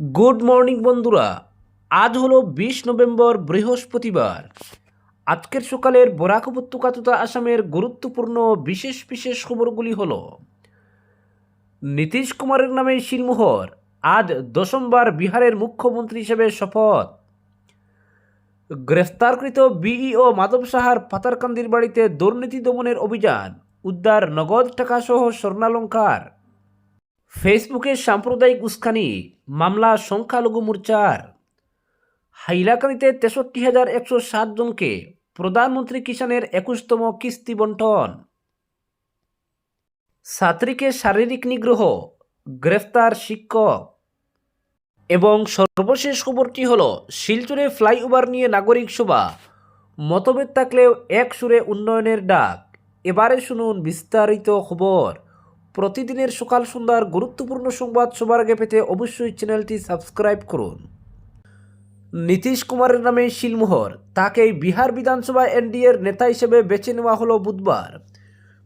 Good morning বন্ধুরা। আজ হলো বিশ নভেম্বর, বৃহস্পতিবার। আজকের সকালের বরাক উপত্যকা তথা আসামের গুরুত্বপূর্ণ বিশেষ বিশেষ খবরগুলি হল, নীতিশ কুমারের নামে শিলমোহর, আজ দশমবার বিহারের মুখ্যমন্ত্রী হিসেবে শপথ। গ্রেফতারকৃত বিইও মাধব সাহার পাতারকান্দির বাড়িতে দুর্নীতি দমনের অভিযান, উদ্ধার নগদ টাকা সহ স্বর্ণালঙ্কার। ফেসবুকে সাম্প্রদায়িক উস্কানি, মামলা, সংখ্যালঘু মোর্চার হাইলাকান্দিতে তেষট্টি হাজার একশো সাত জনকে প্রধানমন্ত্রী কিষানের একুশতম কিস্তি বন্টন। ছাত্রীকে শারীরিক নিগ্রহ, গ্রেফতার শিক্ষক। এবং সর্বশেষ খবরটি হল, শিলচরে ফ্লাইওভার নিয়ে নাগরিক সভা, মতভেদ থাকলেও এক সুরে উন্নয়নের ডাক। এবারে শুনুন বিস্তারিত খবর। প্রতিদিনের সকাল সন্ধ্যার গুরুত্বপূর্ণ সংবাদ সবার আগে পেতে অবশ্যই চ্যানেলটি সাবস্ক্রাইব করুন। নীতিশ কুমারের নামে শিলমোহর, তাকে বিহার বিধানসভা এনডিএর নেতা হিসেবে বেছে নেওয়া হলো বুধবার।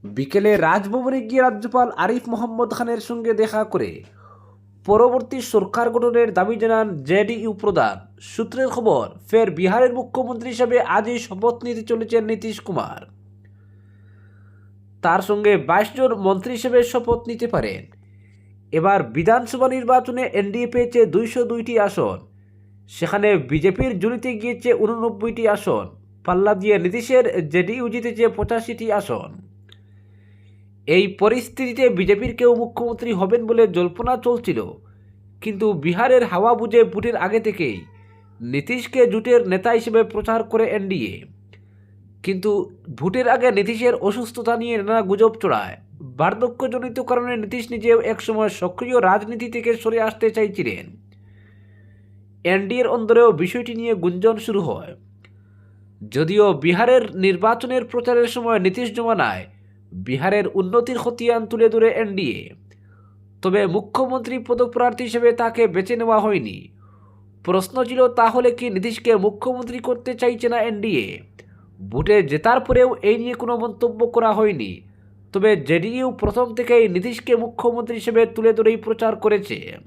বিকেলে রাজভবনে গিয়ে রাজ্যপাল আরিফ মোহাম্মদ খানের সঙ্গে দেখা করে পরবর্তী সরকার গঠনের দাবি জানান জেডিইউ প্রধান। সূত্রের খবর, ফের বিহারের মুখ্যমন্ত্রী হিসেবে আজই শপথ নিতে চলেছেন নীতিশ কুমার। তার সঙ্গে বাইশ জন মন্ত্রী হিসেবে শপথ নিতে পারেন। এবার বিধানসভা নির্বাচনে এনডিএ পেয়েছে দুইশো দুইটি আসন। সেখানে বিজেপির জুড়িতে গিয়েছে উননব্বইটি আসন। পাল্লা দিয়ে নীতিশের জেডিইউ জিতেছে পঁচাশিটি আসন। এই পরিস্থিতিতে বিজেপির কেউ মুখ্যমন্ত্রী হবেন বলে জল্পনা চলছিল। কিন্তু বিহারের হাওয়া বুঝে ভোটের আগে থেকেই নীতিশকে জোটের নেতা হিসেবে প্রচার করে এনডিএ। কিন্তু ভোটের আগে নীতিশের অসুস্থতা নিয়ে নানা গুজব চড়ায় বার্ধক্যজনিত কারণে নীতিশ নিজেও একসময় সক্রিয় রাজনীতি থেকে সরে আসতে চাইছিলেন। এনডিএর অন্দরেও বিষয়টি নিয়ে গুঞ্জন শুরু হয়। যদিও বিহারের নির্বাচনের প্রচারের সময় নীতিশ জমানায় বিহারের উন্নতির খতিয়ান তুলে ধরে এনডিএ। তবে মুখ্যমন্ত্রী পদপ্রার্থী হিসেবে তাকে বেছে নেওয়া হয়নি। প্রশ্ন ছিল, তাহলে কি নীতিশকে মুখ্যমন্ত্রী করতে চাইছে না এনডিএ? ভোটে জেতার পরেও এই নিয়ে কোনো মন্তব্য করা হয়নি। তবে জেডিইউ প্রথম থেকেই নীতিশকে মুখ্যমন্ত্রী হিসেবে তুলে ধরেই প্রচার করেছে।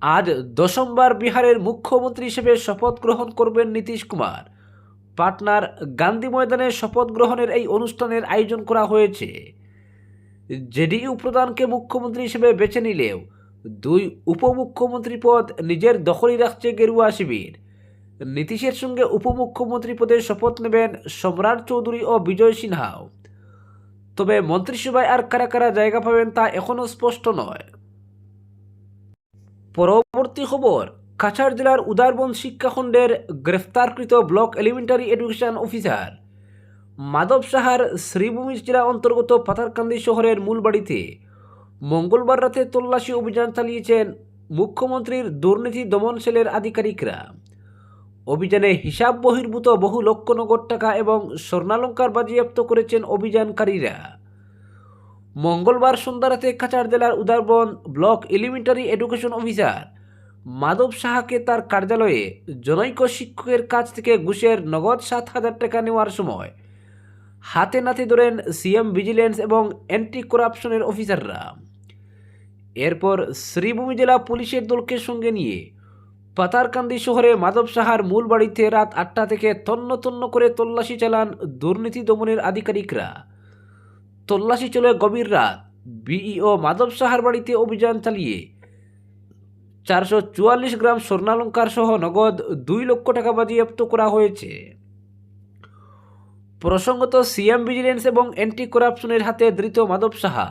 আজ দশমবার বিহারের মুখ্যমন্ত্রী হিসেবে শপথ গ্রহণ করবেন নীতিশ কুমার। পাটনার গান্ধী ময়দানে শপথ গ্রহণের এই অনুষ্ঠানের আয়োজন করা হয়েছে। জেডিইউ প্রধানকে মুখ্যমন্ত্রী হিসেবে বেছে নিলেও দুই উপমুখ্যমন্ত্রী পদ নিজের দখলই রাখছে গেরুয়া শিবির। নীতিশের সঙ্গে উপমুখ্যমন্ত্রী পদে শপথ নেবেন সম্রাট চৌধুরী ও বিজয় সিনহাও। তবে মন্ত্রিসভায় আর কারা কারা জায়গা পাবেন তা এখনও স্পষ্ট নয়। পরবর্তী খবর, কাছাড় জেলার উদারবন শিক্ষাখণ্ডের গ্রেফতারকৃত block elementary education officer Madhab সাহার শ্রীভূমি জেলা অন্তর্গত পাথারকান্দি শহরের মূল বাড়িতে মঙ্গলবার রাতে তল্লাশি অভিযান চালিয়েছেন মুখ্যমন্ত্রীর দুর্নীতি দমন সেলের আধিকারিকরা। অভিযানে হিসাব বহির্ভূত বহু লক্ষ নগদ টাকা এবং স্বর্ণালঙ্কার বাজেয়াপ্ত করেছেন অভিযানকারীরা। মঙ্গলবার সন্ধ্যা রাতে কাছাড় জেলার Udharbond block elementary education officer Madhab সাহাকে তার কার্যালয়ে জনৈক শিক্ষকের কাছ থেকে ঘুষের নগদ সাত হাজার টাকা নেওয়ার সময় হাতে নাতে ধরেন সিএম ভিজিলেন্স এবং অ্যান্টি করাপশনের অফিসাররা। এরপর শ্রীভূমি জেলা পুলিশের দলকে সঙ্গে নিয়ে পাতারকান্দি শহরে মাধব সাহার মূল বাড়িতে রাত আটটা থেকে তন্ন তন্ন করে তল্লাশি চালান দুর্নীতি দমনের আধিকারিকরা। তল্লাশি চলে গভীর রাত। বিইও মাধব সাহার বাড়িতে অভিযান চালিয়ে চারশো চুয়াল্লিশ গ্রাম স্বর্ণালঙ্কার সহ নগদ দুই লক্ষ টাকা বাজেয়াপ্ত করা হয়েছে। প্রসঙ্গত সিএম ভিজিলেন্স এবং অ্যান্টি করাপশনের হাতে ধৃত মাধব সাহা।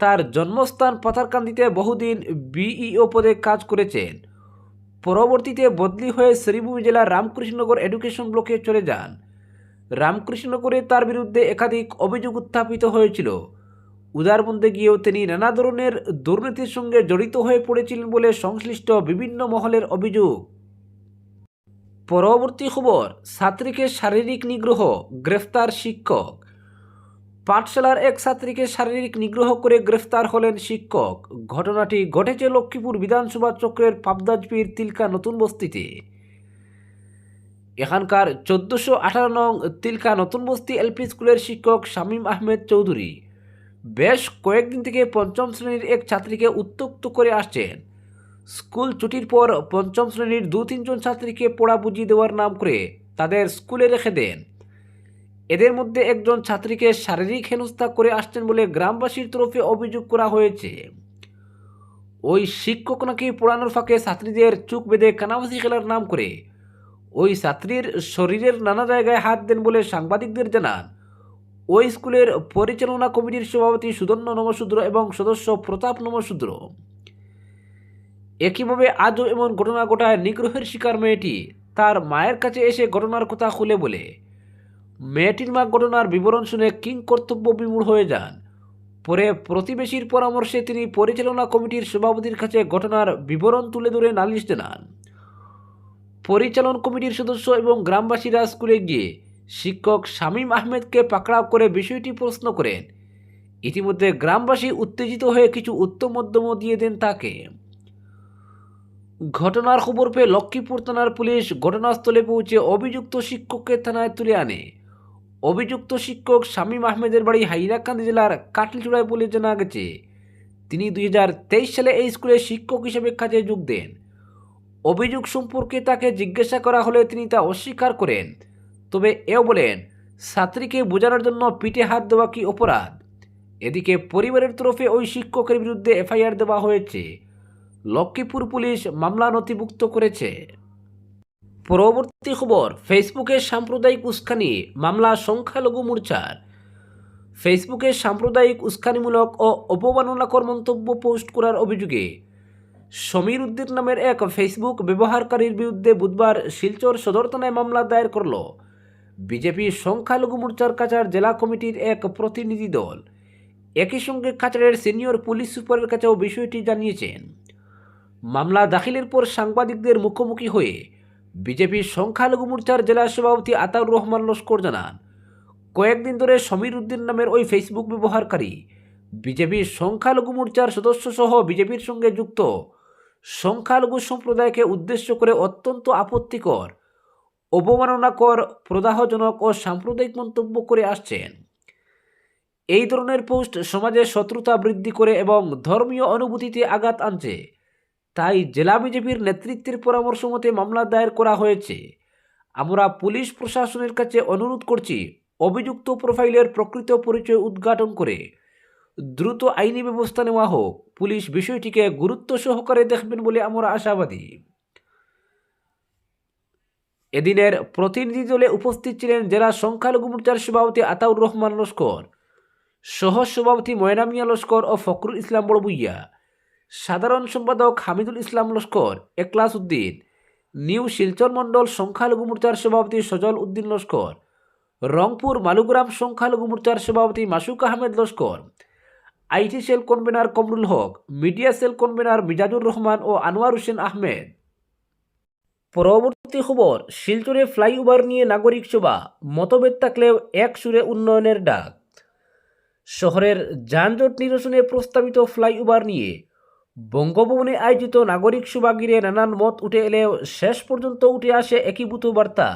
তার জন্মস্থান পাথারকান্দিতে বহুদিন বিইও পদে কাজ করেছেন। পরবর্তীতে বদলি হয়ে শ্রীভূমি জেলার রামকৃষ্ণনগর এডুকেশন ব্লকে চলে যান। রামকৃষ্ণনগরে তার বিরুদ্ধে একাধিক অভিযোগ উত্থাপিত হয়েছিল। উদারবন্দে গিয়েও তিনি নানা ধরনের দুর্নীতির সঙ্গে জড়িত হয়ে পড়েছিলেন বলে সংশ্লিষ্ট বিভিন্ন মহলের অভিযোগ। পরবর্তী খবর ছাত্রীকে শারীরিক নিগ্রহ, গ্রেফতার শিক্ষক। পাঠশালার এক ছাত্রীকে শারীরিক নিগ্রহ করে গ্রেফতার হলেন শিক্ষক। ঘটনাটি ঘটেছে লক্ষ্মীপুর বিধানসভা চক্রের পাবদাজপির তিলকা নতুন বস্তিতে। এখানকার চোদ্দোশো আঠারো নং তিলকা নতুন বস্তি এলপি স্কুলের শিক্ষক শামীম আহমেদ চৌধুরী। বেশ কয়েকদিন থেকে পঞ্চম শ্রেণির এক ছাত্রীকে উত্তক্ত করে আসছেন। স্কুল ছুটির পর পঞ্চম শ্রেণির দু তিনজন ছাত্রীকে পড়া বুঝিয়ে দেওয়ার নাম করে তাদের স্কুলে রেখে দেন। এদের মধ্যে একজন ছাত্রীকে শারীরিক হেনস্থা করে আসছেন বলে গ্রামবাসীর তরফে অভিযোগ করা হয়েছে। ওই শিক্ষক নাকি পড়ানোর ফাঁকে ছাত্রীদের চুক বেঁধে কানাবাসি খেলার নাম করে। ওই ছাত্রীর শরীরের নানা জায়গায় হাত দেন বলে সাংবাদিকদের জানান। ওই স্কুলের পরিচালনা কমিটির সভাপতি সুদন্য নমশূদ্র এবং সদস্য প্রতাপ নমশূদ্র একইভাবে আজও এমন ঘটনা ঘটায় নিগ্রহের শিকার মেয়েটি। তার মায়ের কাছে এসে ঘটনার কথা খুলে বলে। মেয়েটির মা ঘটনার বিবরণ শুনে কিং কর্তব্য বিমূঢ় হয়ে যান। পরে প্রতিবেশীর পরামর্শে তিনি পরিচালনা কমিটির সভাপতির কাছে ঘটনার বিবরণ তুলে ধরে নালিশ জানান। পরিচালন কমিটির সদস্য এবং গ্রামবাসীরা স্কুলে গিয়ে শিক্ষক শামীম আহমেদকে পাকড়াও করে বিষয়টি প্রশ্ন করেন। ইতিমধ্যে গ্রামবাসী উত্তেজিত হয়ে কিছু উত্তম মধ্যম দিয়ে দেন তাকে। ঘটনার খবর পেয়ে লক্ষ্মীপুর থানার পুলিশ ঘটনাস্থলে পৌঁছে অভিযুক্ত শিক্ষককে থানায় তুলে আনে। অভিযুক্ত শিক্ষক শামীম আহমেদের বাড়ি হাইলাকান্দি জেলার কাটলিচূড়ায় বলে জানা গেছে। তিনি দুই হাজার তেইশ সালে এই স্কুলে শিক্ষক হিসেবে কাজে যোগ দেন। অভিযোগ সম্পর্কে তাকে জিজ্ঞাসা করা হলে তিনি তা অস্বীকার করেন। তবে এও বলেন, ছাত্রীকে বোঝানোর জন্য পিঠে হাত দেওয়া কি অপরাধ? এদিকে পরিবারের তরফে ওই শিক্ষকের বিরুদ্ধে এফআইআর দেওয়া হয়েছে। লক্ষ্মীপুর পুলিশ মামলা নথিভুক্ত করেছে। পরবর্তী খবর ফেসবুকে সাম্প্রদায়িক উস্কানি, মামলা সংখ্যালঘু মোর্চার। ফেসবুকে সাম্প্রদায়িক উস্কানিমূলক ও অপমাননাকর মন্তব্য পোস্ট করার অভিযোগে সমীর উদ্দিন নামের এক ফেসবুক ব্যবহারকারীর বিরুদ্ধে বুধবার শিলচর সদর থানায় মামলা দায়ের করল বিজেপি সংখ্যালঘু মোর্চার কাছাড় জেলা কমিটির এক প্রতিনিধি দল। একই সঙ্গে কাছাড়ের সিনিয়র পুলিশ সুপারের কাছেও বিষয়টি জানিয়েছেন। মামলা দাখিলের পর সাংবাদিকদের মুখোমুখি হয়ে বিজেপি সংখ্যালঘু মোর্চার জেলা সভাপতি আতাউর রহমান লস্কর জানান, কয়েকদিন ধরে সমীর উদ্দিন নামের ওই ফেসবুক ব্যবহারকারী বিজেপির সংখ্যালঘু মোর্চার সদস্য সহ বিজেপির সঙ্গে যুক্ত সংখ্যালঘু সম্প্রদায়কে উদ্দেশ্য করে অত্যন্ত আপত্তিকর, অবমাননাকর, প্রদাহজনক ও সাম্প্রদায়িক মন্তব্য করে আসছেন। এই ধরনের পোস্ট সমাজে শত্রুতা বৃদ্ধি করে এবং ধর্মীয় অনুভূতিতে আঘাত আনছে। তাই জেলা বিজেপির নেতৃত্বের পরামর্শ মতে মামলা দায়ের করা হয়েছে। আমরা পুলিশ প্রশাসনের কাছে অনুরোধ করছি, অভিযুক্ত প্রোফাইলের প্রকৃত পরিচয় উদ্ঘাটন করে। দ্রুত আইনি ব্যবস্থা নেওয়া হোক। পুলিশ বিষয়টিকে গুরুত্ব সহকারে দেখবেন বলে আমরা আশাবাদী। এদিনের প্রতিনিধি দলে উপস্থিত ছিলেন জেলা সংখ্যালঘু মোর্চার সভাপতি আতাউর রহমান লস্কর সহ সভাপতি ময়নামিয়া লস্কর ও ফখরুল ইসলাম বড়বুইয়া। সাধারণ সম্পাদক হামিদুল ইসলাম লস্কর, একলাস উদ্দিন। নিউ শিলচর মণ্ডল সংখ্যালঘু মোর্চার সভাপতি সজল উদ্দিন লস্কর। রংপুর মালুগ্রাম সংখ্যালঘু মোর্চার সভাপতি Masuk Ahmed Laskar. IT cell convener Kamrul Haque, media cell convener Mizazur Rahman ও আনোয়ার হোসেন আহমেদ। পরবর্তী খবর, শিলচরে ফ্লাইওভার নিয়ে নাগরিক সভা, মতভেদ থাকলেও এক সুরে উন্নয়নের ডাক। শহরের যানজট নিরসনে প্রস্তাবিত ফ্লাইওভার নিয়ে বঙ্গভবনে আয়োজিত নাগরিক সভা ঘিরে নানান মত উঠে এলেও শেষ পর্যন্ত উঠে আসে একীভূত বার্তা।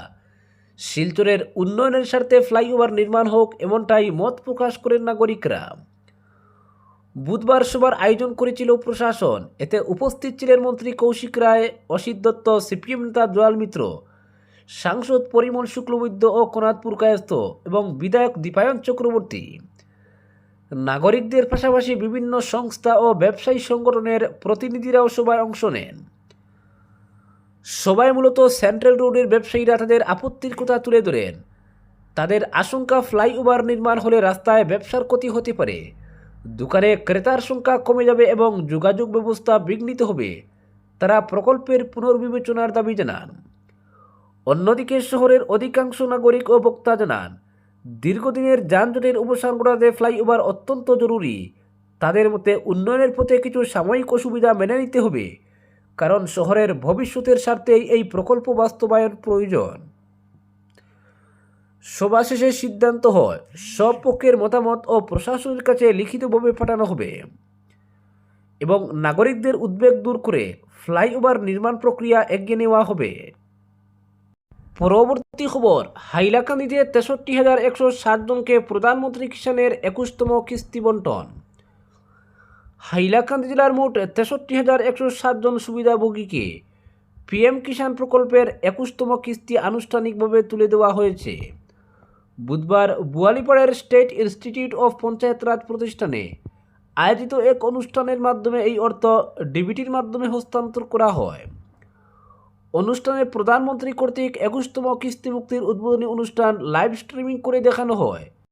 শিলচরের উন্নয়নের স্বার্থে ফ্লাইওভার নির্মাণ হোক এমনটাই মত প্রকাশ করেন নাগরিকরা। বুধবার সভার আয়োজন করেছিল প্রশাসন। এতে উপস্থিত ছিলেন মন্ত্রী কৌশিক রায়, অসিত দত্ত, সিপিএম নেতা জয়াল মিত্র, সাংসদ পরিমল শুক্লবৈদ্য ও কনাদপুর কায়স্থ এবং বিধায়ক দীপায়ন চক্রবর্তী। নাগরিকদের পাশাপাশি বিভিন্ন সংস্থা ও ব্যবসায়ী সংগঠনের প্রতিনিধিরাও সভায় অংশ নেন। সবাই মূলত সেন্ট্রাল রোডের ব্যবসায়ীরা তাদের আপত্তির কথা তুলে ধরেন। তাদের আশঙ্কা ফ্লাইওভার নির্মাণ হলে রাস্তায় ব্যবসার ক্ষতি হতে পারে। দোকানে ক্রেতার সংখ্যা কমে যাবে এবং যোগাযোগ ব্যবস্থা বিঘ্নিত হবে, তারা প্রকল্পের পুনর্বিবেচনার দাবি জানান। অন্যদিকে শহরের অধিকাংশ নাগরিক ও বক্তা জানান দীর্ঘদিনের যানজটের অবসান ঘটাতে ফ্লাইওভার অত্যন্ত জরুরি। তাদের মতে উন্নয়নের পথে কিছু সাময়িক অসুবিধা মেনে নিতে হবে, কারণ শহরের ভবিষ্যতের স্বার্থেই এই প্রকল্প বাস্তবায়ন প্রয়োজন। সভা শেষে সিদ্ধান্ত হয়, সব পক্ষের মতামত ও প্রশাসনের কাছে লিখিতভাবে পাঠানো হবে। এবং নাগরিকদের উদ্বেগ দূর করে ফ্লাইওভার নির্মাণ প্রক্রিয়া এগিয়ে নেওয়া হবে। পরবর্তী খবর, হাইলাকান্দিতে তেষট্টি হাজার একশো ষাট জনকে প্রধানমন্ত্রী কিষাণের একুশতম কিস্তি বন্টন। হাইলাকান্দি জেলার মোট তেষট্টি হাজার একশো সাতজন সুবিধাভোগীকে পিএম কিষাণ প্রকল্পের একুশতম কিস্তি আনুষ্ঠানিকভাবে তুলে দেওয়া হয়েছে। বুধবার বুয়ালিপাড়ার state institute of Panchayat Raj প্রতিষ্ঠানে আয়োজিত এক অনুষ্ঠানের মাধ্যমে এই অর্থ ডিবিটির মাধ্যমে হস্তান্তর করা হয়। অনুষ্ঠানে প্রধানমন্ত্রী কর্তৃক একুশতম কিস্তি মুক্তির উদ্বোধনী অনুষ্ঠান লাইভ স্ট্রিমিং করে দেখানো হয়।